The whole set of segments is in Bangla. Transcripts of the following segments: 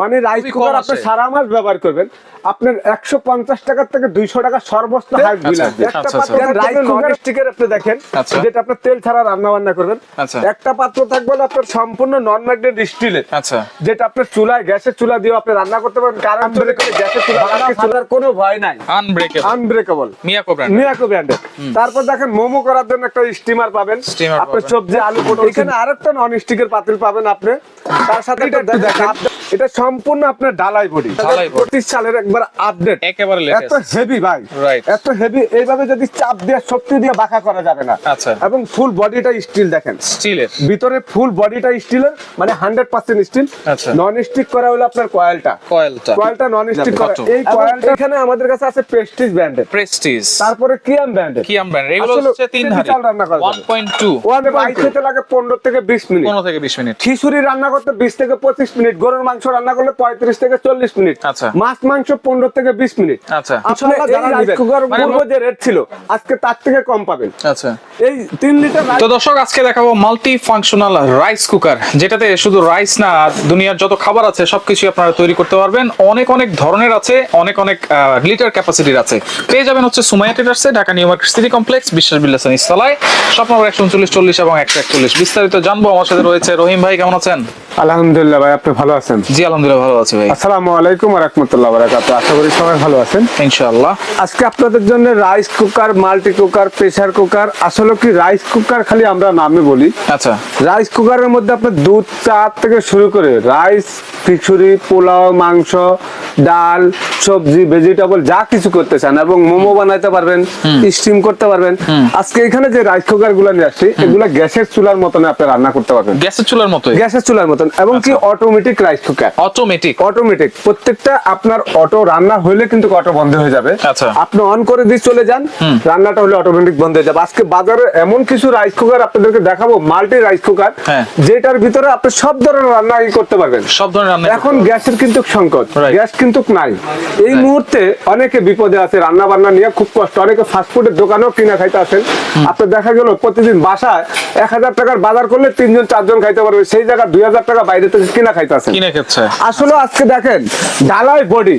মানে রাইস কুকার আপনি সারা মাস ব্যবহার করবেন। আপনার একশো পঞ্চাশ টাকা থেকে দুইশো টাকা সর্বোচ্চ হাইট বিল আসবে আচ্ছা, একটা আচ্ছা। পাত্র রাইস কুকার স্টিকের আপনি দেখেন আচ্ছা। যেটা আপনার তেল ছাড়া রান্না বান্না করবেন। আচ্ছা। একটা পাত্র থাকবে আপনার সম্পূর্ণ নন ম্যাগনেট স্টিলের আচ্ছা। যেটা আপনার চুলায় গ্যাসের চুলা দিয়ে আপনি রান্না করতে পারেন কারণ চলে গেলে গ্যাসের চুলা রান্না করার কোনো ভয় নাই। Unbreakable unbreakable Miyako brand Miyako ব্র্যান্ডের তারপর দেখেন মোমো করার জন্য একটা স্টিমার পাবেন। আপনার সবজি আলু পটল এখানে আরেকটা নন স্টিকের পাতিল পাবেন আপনি। তার সাথে এটা দেখেন এটা সম্পূর্ণ আপনার ডালাই বডি। পঁচিশ সালের একবার আপডেট একেবারে এত হেভি ভাই। এত হেভি এইভাবে যদি চাপ দিয়ে শক্তি দিয়ে বাঁকা করা যাবে না। আচ্ছা। এবং ফুল বডিটা স্টিল দেখেন। স্টিলের ভিতরে ফুল বডিটা স্টিলের মানে হান্ড্রেড পার্সেন্ট স্টিল আচ্ছা। নন স্টিক করা হলো আপনার কয়েলটা কয়েলটা কয়েলটা নন স্টিক করা। এই কয়েলটা এখানে আমাদের কাছে আছে প্রেস্টিজ ব্র্যান্ডের প্রেস্টিজ তারপরে কিয়াম ব্র্যান্ডের কি আমরা এগুলো হচ্ছে তিন হাড়ি চাল রান্না করা যাবে। 1.2 ওয়ান রাইস খেতে লাগে পনেরো থেকে বিশ মিনিট। 15 থেকে 20 মিনিট। খিচুড়ি রান্না করতে বিশ থেকে পঁচিশ মিনিট। গরুর মাংস রান্না করলে পঁয়ত্রিশ থেকে চল্লিশ মিনিট। আচ্ছা। মাছ মাংস পনেরো থেকে বিশ মিনিট। আচ্ছা। মানে যে রেট ছিল আজকে তার থেকে কম পাবেন। আচ্ছা। এই তিন লিটার তো দর্শক আজকে দেখাবো মাল্টি ফাংশনাল রাইস কুকার যেটাতে শুধু রাইস না দুনিয়ার যত খাবার আছে সবকিছু আপনারা তৈরি করতে পারবেন। অনেক অনেক ধরনের আছে অনেক অনেক লিটার ক্যাপাসিটির আছে। পেয়ে যাবেন হচ্ছে Sumaiya ট্রেডার্সে Dhaka new market city complex বিশ্বাস বিল্লাসন ইস্তলায় স্বপ্ন নম্বর একশো উনচল্লিশ চল্লিশ এবং একশো একচল্লিশ। বিস্তারিত জানব আমার সাথে রয়েছে রহিম ভাই কেমন আছেন? আলহামদুলিল্লাহ ভাই আপনি ভালো আছেন? জি আলহামদুলিল্লাহ ভালো আছি ভাই। আসসালামু আলাইকুম রহমতুল্লাহ বারাকাতু আশা করি সবাই ভালো আছেন। ইনশাআল্লাহ। আজকে আপনাদের জন্য rice cooker multi cooker pressure cooker আসলে কি রাইস কুকার খালি আমরা নামে বলি। আচ্ছা। রাইস কুকারের মধ্যে আপনার দুধ চা থেকে শুরু করে রাইস খিচুড়ি পোলাও মাংস ডাল সবজি ভেজিটেবল যা কিছু করতে চান এবং মোমো বানাইতে পারবেন স্টিম করতে পারবেন। আজকে এখানে যে রাইস কুকারগুলো নিয়ে আসছি এগুলা গ্যাসের চুলার মতন আপনি রান্না করতে পারবেন। গ্যাসের চুলার মতোই? গ্যাসের চুলার মতন এবং কি automatic rice cooker automatic automatic প্রত্যেকটা আপনার অটো রান্না হইলে কিন্তু অটো বন্ধ হয়ে যাবে। আচ্ছা। আপনি অন করে দিয়ে চলে যান রান্নাটা হলে অটোমেটিক বন্ধ হয়ে যাবে। আজকে বাজারে এমন কিছু রাইস কুকার আপনাদেরকে দেখাবো মাল্টি রাইস কুকার। যেটার ভিতরে আপনি সব ধরনের রান্না করতে পারবেন। সব ধরনের রান্না এখন গ্যাসের কিন্তু সংকট। গ্যাস কিন্তু নাই। এই মুহূর্তে অনেকে বিপদে আছে রান্না বান্না নিয়ে খুব কষ্ট। অনেকে ফাস্টফুডের দোকানেও কিনা খাইতে আছেন আপনার দেখা গেল প্রতিদিন বাসায় এক হাজার টাকার বাজার করলে তিনজন চারজন খাইতে পারবে। সেই জায়গায় দুই হাজার টাকা বাইরে থেকে কিনা খেচ্ছে। আসলে আজকে দেখেন ডালাই বডি।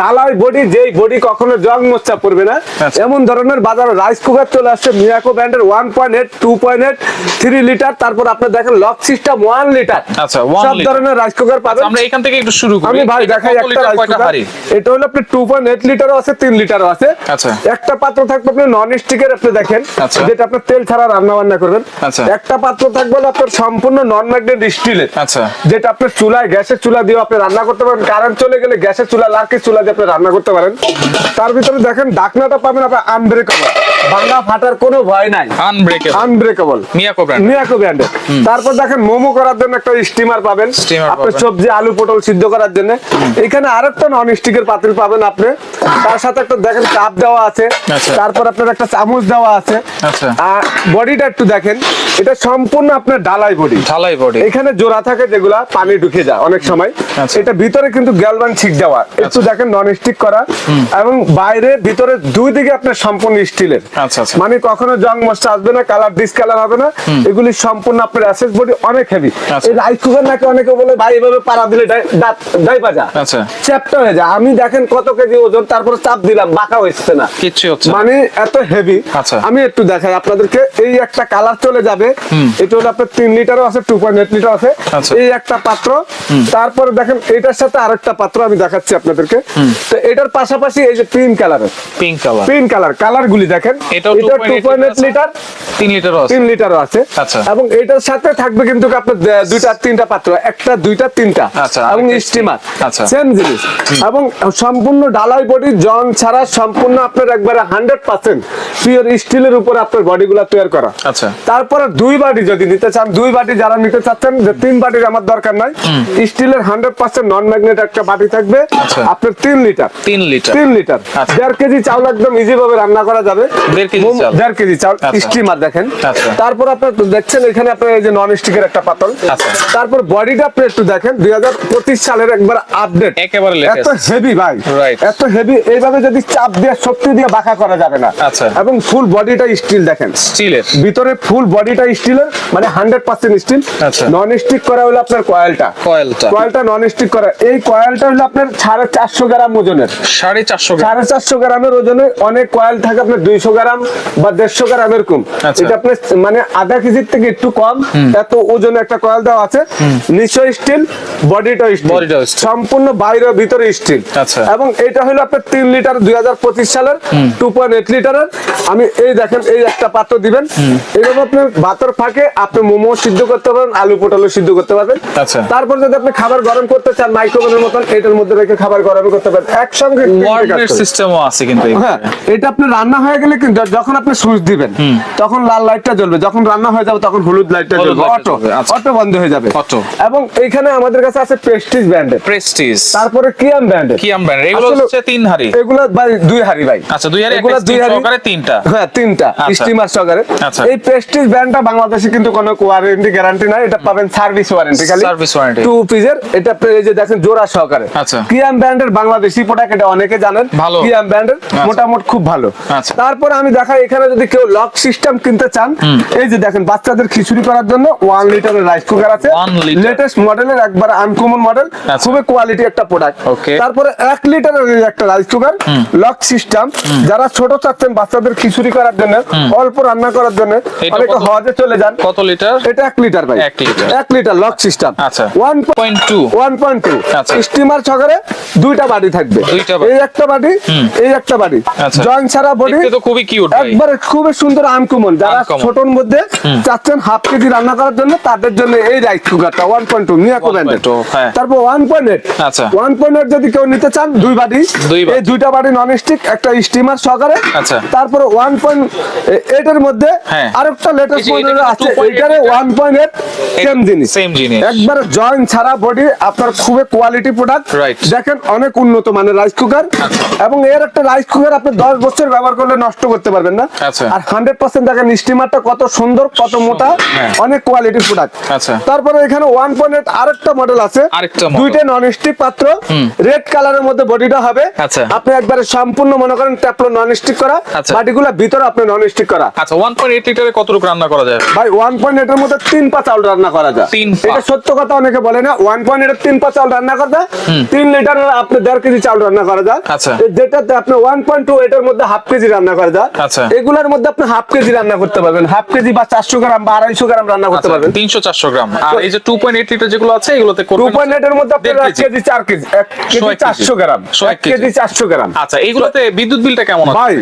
ডালাই বডি যেই বডি কখনো জং মোচা পড়বে না। আচ্ছা। এমন ধরনের বাজারে রাইস কুকার চলে আসছে মিয়াকো ব্র্যান্ডের one point eight two point eight three litre তারপর আপনি দেখেন লক সিস্টেম ওয়ান লিটার। আচ্ছা, সব ধরনের রাইস কুকার পাবেন। আমরা এখান থেকে একটু শুরু করি। আমি ভাই দেখাই একটা রাইস কুকার। এটা হলো আপনি টু পয়েন্ট এইট লিটারও আছে তিন লিটারও আছে। আচ্ছা। একটা পাত্র থাকবে আপনি নন স্টিকের আপনি দেখেন আচ্ছা। যেটা আপনার তেল ছাড়া রান্না বান্না করবেন। আচ্ছা। একটা পাত্র থাকবে আপনার সম্পূর্ণ নন ম্যাগনেট স্টিলের আচ্ছা। যেটা আপনি চুলায়, গ্যাসের চুলা দিয়ে আপনি রান্না করতে পারেন। কারেন্ট চলে গেলে গ্যাসের চুলা, লার্কের চুলা দিয়ে আপনি রান্না করতে পারেন। তার ভিতরে দেখেন ডাকনাটা পাবেন আপনার আনব্রেকেবল ভাঙা ফাটার কোনো ভয় নাই। Unbreakable unbreakable Miyako brand Miyako ব্র্যান্ডের তারপর দেখেন মোমো করার জন্য একটা স্টিমার পাবেন। আপনার সবজি আলু পটল সিদ্ধ করার জন্য। এখানে আরেকটা নন স্টিকের পাতিল পাবেন আপনি। তার সাথে একটা দেখেন কাপ দেওয়া আছে। আচ্ছা। তারপর আপনার একটা চামচ দেওয়া আছে। আচ্ছা। আর বডিটা একটু দেখেন এটা সম্পূর্ণ আপনার ডালাই বডি ঢালাই বডি এখানে জোড়া থাকে যেগুলা পানি ঢুকে যায় অনেক সময়। আচ্ছা। এটা ভিতরে কিন্তু গ্যালভান ছিক দেওয়া। একটু দেখেন নন স্টিক করা এবং বাইরে ভিতরে দুই দিকে আপনার সম্পূর্ণ স্টিলের। মানে কখনো জং মশলা আসবে না কালার ডিসকালার হবে না। এগুলি সম্পূর্ণ আপনার অ্যাসেস বডি অনেক হেভি আচ্ছা। এই রাইস কুকার নাকি অনেকে বলে ভাই এভাবে পাড়া দিলে দাঁত বাজা। আচ্ছা। চ্যাপটা হয়ে যায়। আমি দেখেন কত কেজি ওজন তারপরে চাপ দিলাম বাঁকা হচ্ছে না। কিচ্ছু হচ্ছে মানে এত হেভি আচ্ছা। আমি একটু দেখাই আপনাদেরকে এই একটা কালার চলে যাবে। এটা হলো আপনার তিন লিটারও আছে টু পয়েন্ট এইট লিটার আছে। আচ্ছা। এই একটা পাত্র। তারপরে দেখেন এটার সাথে আরেকটা পাত্র আমি দেখাচ্ছি আপনাদেরকে। তো এটার পাশাপাশি এই যে পিঙ্ক কালারের pink colour pink colour colour গুলি দেখেন। এটা 2.8 টু পয়েন্ট এইট লিটার তিন লিটারও আছে। তিন লিটারও আছে। আচ্ছা। এবং এটার সাথে থাকবে কিন্তু আপনার দুইটা তিনটা পাত্র। একটা দুইটা তিনটা। আচ্ছা, এবং স্টিমার। আচ্ছা। সেম জিনিস। এবং সম্পূর্ণ ডালাই বডি জং ছাড়া সম্পূর্ণ আপনার একবারে হান্ড্রেড পার্সেন্ট পিওর স্টিলের উপর আপনার বডি গুলা তৈরি করা। আচ্ছা। তারপরে দুই বাটি যদি নিতে চান দুই বাটি যারা নিতে চাচ্ছেন যে তিন বাটির আমার দরকার নাই। স্টিলের হান্ড্রেড পার্সেন্ট নন ম্যাগনেট একটা বাটি থাকবে। আপনার তিন লিটার। তিন লিটার। তিন লিটার। দেড় কেজি চাউল একদম ইজি ভাবে রান্না করা যাবে। দেড় কেজি আচ্ছা। স্টিমার দেখেন। আচ্ছা। তারপর আপনার দেখছেন এখানে আপনার এই যে নন স্টিকের একটা পাতল। আচ্ছা। তারপর বডিটা আপনি একটু দেখেন দুই সালের একবার আপডেট একেবারে এত হেভি ভাই। এত হেভি এইভাবে যদি চাপ দিয়ে শক্তি দিয়ে বাঁকা করা যাবে না। আচ্ছা। এবং ফুল বডিটা স্টিল দেখেন। স্টিলের ভিতরে ফুল বডিটা স্টিলের মানে হান্ড্রেড পার্সেন্ট স্টিল আচ্ছা। নন স্টিক করা হলো আপনার কয়েলটা। কয়েলটা। কয়েলটা নন স্টিক করা। এই কয়েলটা হলো আপনার সাড়ে চারশো গ্রাম ওজনের। সাড়ে চারশো সাড়ে চারশো গ্রামের ওজনে অনেক কয়েল থাকে আপনার দুইশো গ্রাম বা দেড়শো গ্রাম এরকম। আচ্ছা। এটা আপনার মানে আধা কেজির থেকে একটু কম। এত ওজনে একটা কয়েল দেওয়া আছে। নিশ্চয় স্টিল বডিটা স্টিল সম্পূর্ণ বাইরে ভিতরে স্টিল আচ্ছা। এবং এটা হলো আপনার তিন লিটার দুই হাজার পঁচিশ সালের টু পয়েন্ট লিটারের। আমি এই দেখেন এই একটা পাত্র দিবেন। এইভাবে আপনার ভাতর ফাঁকে আপনি মোমো সিদ্ধ করতে পারবেন আলু পটলও সিদ্ধ করতে পারবেন। আচ্ছা। তারপর যদি আপনি খাবার গরম করতে চান মাইক্রোওভেনের মতন এটার মধ্যে রেখে খাবার গরম করতে পারেন। একসঙ্গে সিস্টেমও আছে। কিন্তু হ্যাঁ এটা আপনি রান্না হয়ে গেলে কিন্তু যখন আপনি সুইচ দিবেন তখন লাল লাইটটা জ্বলবে যখন রান্না হয়ে যাবে তখন হলুদ লাইটটা জ্বলবে অটো আচ্ছা। অটো বন্ধ হয়ে যাবে Auto। এবং এইখানে আমাদের কাছে আছে প্রেস্টিজ ব্র্যান্ডের প্রেস্টিজ তারপরে কিয়াম ব্র্যান্ডের কি আমরা এগুলো হচ্ছে তিন হাড়ি এগুলো ভাই দুই হাড়ি ভাই আচ্ছা দুই হাড়ি এগুলো দুই হাড়ি। সহকারে তিনটা হ্যাঁ তিনটা আচ্ছা। স্টিমার সহকারে আচ্ছা। এই প্রেস্টিজ ব্র্যান্ডটা বাংলাদেশে কিন্তু কোনো ওয়ারেন্টি গ্যারান্টি নাই এটা পাবেন সার্ভিস ওয়ারেন্টি খালি Service warranty। টু পিসের এটা এই যে দেখেন জোড়া সহকারে আচ্ছা। কিয়াম ব্র্যান্ডের বাংলাদেশি প্রোডাক্ট এটা অনেকে জানেন ভালো। কিয়াম ব্র্যান্ডের আচ্ছা। মোটামুটি খুব ভালো আচ্ছা। তারপর আমি দেখাই এখানে যদি কেউ লক সিস্টেম কিনতে চান এই যে দেখেন বাচ্চাদের খিচুড়ি করার জন্য ওয়ান লিটারের রাইস কুকার আছে। লেটেস্ট মডেলের একবার আনকমন মডেল আচ্ছা। খুবই কোয়ালিটি একটা প্রোডাক্ট। তারপরে এক লিটারের একটা রাইস কুকার লক সিস্টেম যারা ছোট চাচ্ছেন বাচ্চাদের খিচুড়ি করার জন্য অল্প রান্না করার জন্য অনেকে? হজে চলে যান। কত লিটার এটা এক লিটার ভাই। এক লিটার। লক সিস্টেম আচ্ছা। ওয়ান 0.2 ওয়ান পয়েন্ট টু আচ্ছা। স্টিমার ছকারে দুইটা বাড়ি থাকবে। দুইটা এই একটা বাড়ি এই একটা বাড়ি। আচ্ছা। জয়েন্ট ছাড়া বডি তো খুবই কিউট একবারে খুবই সুন্দর আনকমন যারা ছোটর মধ্যে চাচ্ছেন হাফ কেজি রান্না করার জন্য তাদের জন্য এই রাইস কুকারটা ওয়ান পয়েন্ট টু মিয়াকো 1.2 ব্র্যান্ডের। তারপর ওয়ান পয়েন্ট এইট আচ্ছা। ওয়ান পয়েন্ট এইট যদি কেউ নিতে চান দুই বাটি। এই দুইটা বাটি নন স্টিক একটা স্টিমার সহকারে। আচ্ছা। তারপর ওয়ান পয়েন্ট এইট এর মধ্যে হ্যাঁ। আরেকটা লেটেস্ট মডেল আছে 2.8 ওয়ান পয়েন্ট এইট সেম জিনিস। সেম জিনিস। একবারে জয়েন্ট ছাড়া বডি আপনার খুবই কোয়ালিটি প্রোডাক্ট. দেখেন অনেক উন্নত মানের রাইস কুকার আচ্ছা। এবং এর একটা রাইস কুকার আপনি দশ বছর ব্যবহার করলে নষ্ট করতে পারবেন না। আচ্ছা। আর হান্ড্রেড পার্সেন্ট দেখেন স্টিমারটা কত সুন্দর কত মোটা হ্যাঁ। অনেক কোয়ালিটি প্রোডাক্ট আচ্ছা। তারপরে এখানে ওয়ান পয়েন্ট আরেকটা মডেল আছে। দুইটা নন স্টিক পাত্র রেড কালারের মধ্যে বডিটা হবে। আচ্ছা। আপনি একবারে সম্পূর্ণ মনে করেন ট্যাপলো নন স্টিক করা। বাটিগুলো ভিতরে আপনি নন স্টিক করা। আচ্ছা ওয়ান পয়েন্ট এইট লিটারে কতটুকু রান্না করা যায়? ভাই ওয়ান পয়েন্ট এর মধ্যে তিন পা চাউল রান্না করা যায়। এটা সত্য কথা অনেকে বলে না ওয়ান পয়েন্ট এর তিন পা চাউল রান্না করা যায়। তিন লিটারের আপনি দেড় কেজি চাউল রান্না করা যায়। যেটাতে আপনি ওয়ান পয়েন্ট টু এটার মধ্যে হাফ কেজি রান্না করা যায়। এগুলোর মধ্যে আপনি হাফ কেজি রান্না করতে পারবেন। হাফ কেজি বা চারশো গ্রাম বা আড়াইশো গ্রাম রান্না করতে পারবেন। তিনশো চারশো গ্রাম। আর এই যে টু পয়েন্ট এইট লিটার যেগুলো আছে এগুলোতে টু পয়েন্ট এর মধ্যে আপনার এক কেজি। চার কেজি এক কেজি। চারশো গ্রাম এক কেজি। চারশো গ্রাম। আচ্ছা এইগুলোতে বিদ্যুৎ বিলটা কেমন ভাই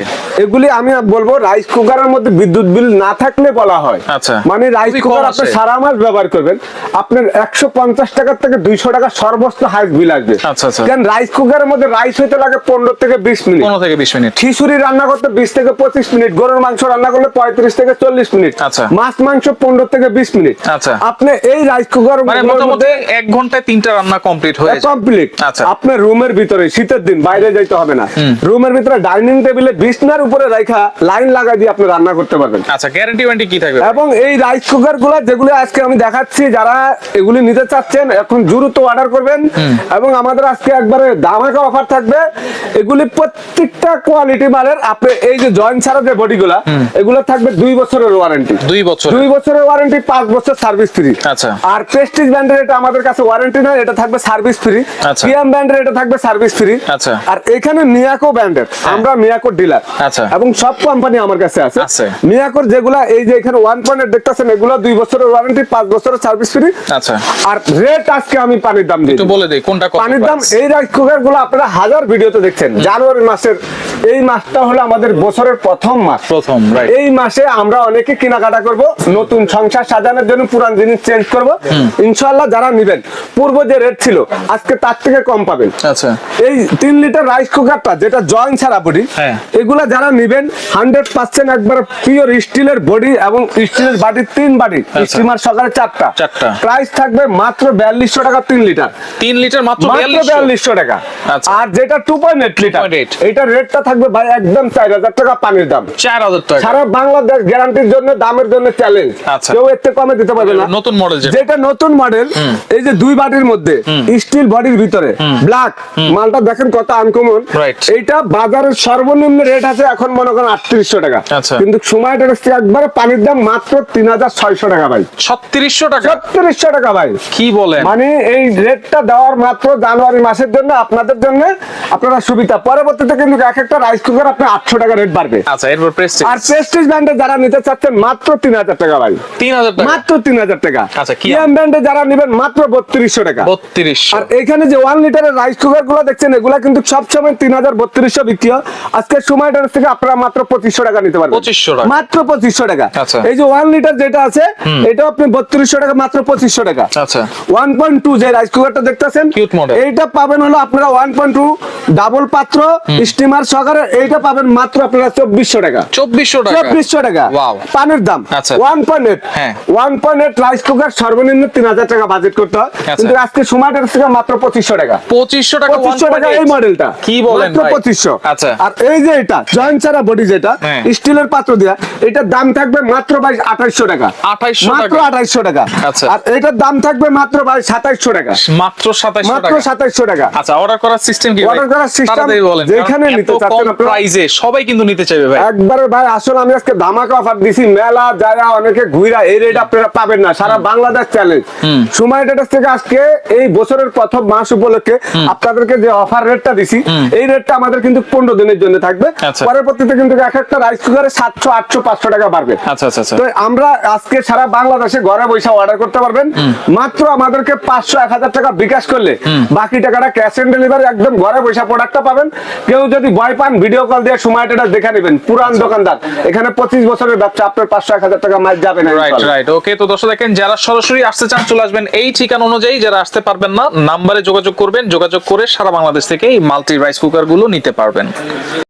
এগুলি আমি বলব রাইস কুকারের মধ্যে বিদ্যুৎ বিল না থাকলে বলা হয়। আচ্ছা। মানে রাইস কুকার আপনি সারা মাস ব্যবহার করবেন। আপনার একশো পঞ্চাশ টাকার থেকে দুইশো টাকা সর্বোচ্চ হাইস বিল আসবে। আচ্ছা, আচ্ছা। কারণ রাইস কুকারের মধ্যে রাইস হইতে লাগে পনেরো থেকে বিশ মিনিট। পনেরো থেকে বিশ মিনিট। খিচুড়ি রান্না করতে বিশ থেকে পঁচিশ মিনিট গরুর মাংস রান্না করলে পঁয়ত্রিশ থেকে চল্লিশ মিনিট আচ্ছা। মাছ মাংস পনেরো থেকে বিশ মিনিট। আচ্ছা। আপনি এই রাইস কুকার মানে এক ঘন্টায় তিনটা রান্না কমপ্লিট হয়ে কমপ্লিট আচ্ছা। আপনার রুমের ভিতরে শীতের দিন বাইরে যাইতে হবে না। রুমের ভিতরে ডাইনিং টেবিলে বিছনার উপরে রাখা লাইন লাগাই দিয়ে আপনি রান্না করতে পারবেন। আচ্ছা গ্যারান্টি ওয়ারেন্টি কি থাকবে? এবং এই রাইস কুকারগুলা যেগুলো আজকে আমি দেখাচ্ছি যারা এগুলি নিতে চাচ্ছেন এখন দ্রুত অর্ডার করবেন। এবং আমাদের আজকে একবারে দামাকা অফার থাকবে। এগুলি প্রত্যেকটা কোয়ালিটি মালের আপনি এই যে জয়েন্ট ছাড়া যে বডিগুলা এগুলো থাকবে দুই বছরের ওয়ারেন্টি দুই বছর দুই বছরের ওয়ারেন্টি পাঁচ বছর সার্ভিস ফ্রি আচ্ছা। আর প্রেস্টিজ ব্র্যান্ডের এটা আমাদের কাছে ওয়ারেন্টি নয় এটা থাকবে সার্ভিস ফ্রি। পিএম ব্র্যান্ডের এটা থাকবে সার্ভিস ফ্রি আচ্ছা। আর এখানে মিয়াকো ব্র্যান্ডের আমরা মিয়াকো ডিলার আচ্ছা। এবং সব কোম্পানি আমার কাছে আছে। আছে। মিয়াকোর যেগুলা এই যে এখানে ওয়ান পয়েন্ট দেখতেছেন এগুলো দুই বছরের ওয়ারেন্টি পাঁচ বছরের সার্ভিস ফ্রি আচ্ছা। আর রেট আজকে আমি পানির দাম দিই একটু বলে দেই কোনটা পানির দাম এই রাইস কুকারগুলো আপনারা হাজার ভিডিওতে দেখছেন। জানুয়ারি মাসের এই মাসটা হলো আমাদের বছরের প্রথম মাস। প্রথম এই মাসে আমরা অনেকে কেনাকাটা করব নতুন সংসার সাজানোর জন্য পুরান জিনিস চেঞ্জ করব। ইনশাআল্লাহ যারা নেবেন পূর্ব যে রেট ছিল আজকে তার থেকে কম পাবেন। আচ্ছা। এই তিন লিটার রাইস কুকারটা যেটা জয়েন্ট ছাড়া বডি হ্যাঁ। এগুলা যারা নিবেন হান্ড্রেড পার্সেন্ট একবার পিওর স্টিলের বডি এবং স্টিলের বাটির তিন বাটি স্টিমার সকালে চারটা। চারটা। প্রাইস থাকবে মাত্র বিয়াল্লিশশো টাকা তিন লিটার তিন লিটার মাত্র বিয়াল্লিশশো? টাকা। আচ্ছা। আর যেটা টু পয়েন্ট এইট লিটার 2.8 এটার রেটটা থাকবে ভাই একদম চার হাজার টাকা পানির দাম। চার হাজার টাকা। সারা বাংলাদেশ গ্যারান্টির জন্য দামের জন্য চ্যালেঞ্জ। কেউ এর থেকে কমে দিতে পারবে না। নতুন মডেল যেটা। নতুন মডেল এই যে দুই বাটির মধ্যে স্টিল বডির ভিতরে ব্ল্যাক মালটা দেখেন কত আনকমন. এইটা বাজারের সর্বনিম্ন রেট আছে এখন মনে করেন আটত্রিশশো টাকা। আচ্ছা। কিন্তু সময়টা হচ্ছে একবারে পানির দাম মাত্র তিন হাজার ছয়শো টাকা ভাই। ছত্রিশশো টাকা? ছত্রিশশো টাকা ভাই। কি বলে মানে এই রেটটা দেওয়ার মাত্র জানুয়ারি মাসের জন্য আপনাদের জন্য আপনারা সুবিধা। পরবর্তীতে কিন্তু এক একটা রাইস কুকার আপনার আটশো টাকা রেট বাড়বে। আচ্ছা এরপর প্রেস্টিজ আর প্রেস্টিজ ব্র্যান্ডে যারা নিতে চাচ্ছেন মাত্র তিন হাজার টাকা ভাই। তিন হাজার টাকা? মাত্র তিন হাজার টাকা। আচ্ছা, কি- কিয়াম ব্র্যান্ডে যারা নেবেন মাত্র বত্রিশশো টাকা। বত্রিশশো। আর এখানে যে ওয়ান লিটারের রাইস কুকারগুলো দেখছেন এগুলা কিন্তু সবসময় তিন হাজার বত্রিশশো বিক্রি হয়। আজকের সময়টার থেকে আপনারা মাত্র পঁচিশশো টাকা নিতে পারবেন। 2500 টাকা। মাত্র পঁচিশশো টাকা। আচ্ছা। এই যে ওয়ান লিটার যেটা আছে এটা আপনি বত্রিশশো টাকা মাত্র পঁচিশশো টাকা। আচ্ছা। ওয়ান পয়েন্ট টু যে রাইস কুকারটা দেখতেছেন। এইটা পাবেন হলো আপনারা ওয়ান পয়েন্ট টু ডাবল পাত্র স্টিমার সহকারে এইটা পাবেন মাত্র আপনারা চব্বিশশো টাকা। চব্বিশশো টাকা। চব্বিশশো টাকা. পানির দাম। One point eight. One point eight rice cooker সর্বনিম্ন তিন হাজার টাকা বাজেট করতে হয়। আচ্ছা। কিন্তু আজকে সময়টার থেকে মাত্র পঁচিশশো টাকা। পঁচিশশো টাকা পঁচিশশো টাকা এই মডেলটা কি বলেন মাত্র পঁচিশশো। আচ্ছা। আর এই যে এটা জয়েন্ট ছাড়া বডি যেটা হ্যাঁ। স্টিলের পাত্র দেওয়া এটার দাম থাকবে মাত্র ভাই আঠাইশশো টাকা। 2800 মাত্র। আঠাইশশো টাকা। আচ্ছা। আর এটার দাম থাকবে মাত্র ভাই সাতাইশশো টাকা। মাত্র সাতাইশশো মাত্র টাকা। সাতাইশশো টাকা। আচ্ছা অর্ডার করার সিস্টেম কি Order বলেন যেখানে নিতে চাচ্ছেন প্রাইজে সবাই কিন্তু নিতে চাইবে ভাই। একবারে ভাই আসলে আমি আজকে ধামাকা অফার দিছি মেলা যারা অনেকে ঘুরা এই রেট আপনারা পাবেন না সারা বাংলাদেশ চ্যালেঞ্জ সময় ডেটার থেকে আজকে এই বছরের প্রথম মাস উপলক্ষে আপনাদেরকে যে অফার রেটটা দিছি এই রেটটা আমাদের কিন্তু পনেরো দিনের জন্য থাকবে। আচ্ছা। পরবর্তীতে কিন্তু এক একটা রাইস কুকারে সাতশো আটশো পাঁচশো টাকা বাড়বে। আচ্ছা আচ্ছা তো আমরা আজকে সারা বাংলাদেশে ঘরে বসে অর্ডার করতে পারবেন। মাত্র আমাদেরকে পাঁচশো এক হাজার টাকা বিকাশ করলে বাকি টাকাটা ক্যাশ অন ডেলিভারি একদম ঘরে বসে প্রোডাক্টটা পাবেন। কেউ যদি ভয় পান ভিডিও কল দিয়ে সময়টা দেখে নেবেন। পুরান দোকানদার। এখানে পঁচিশ বছরের ব্যবসা আপনার পাঁচশো এক হাজার টাকা মাইল যাবে না রাইট। রাইট ওকে তো দর্শক দেখেন যারা সরাসরি আসতে চান চলে আসবেন এই ঠিকানা অনুযায়ী। যারা আসতে পারবেন না নাম্বারে যোগাযোগ করবেন। যোগাযোগ করে সারা বাংলাদেশ থেকে এই মাল্টি রাইস কুকারগুলো নিতে পারবেন।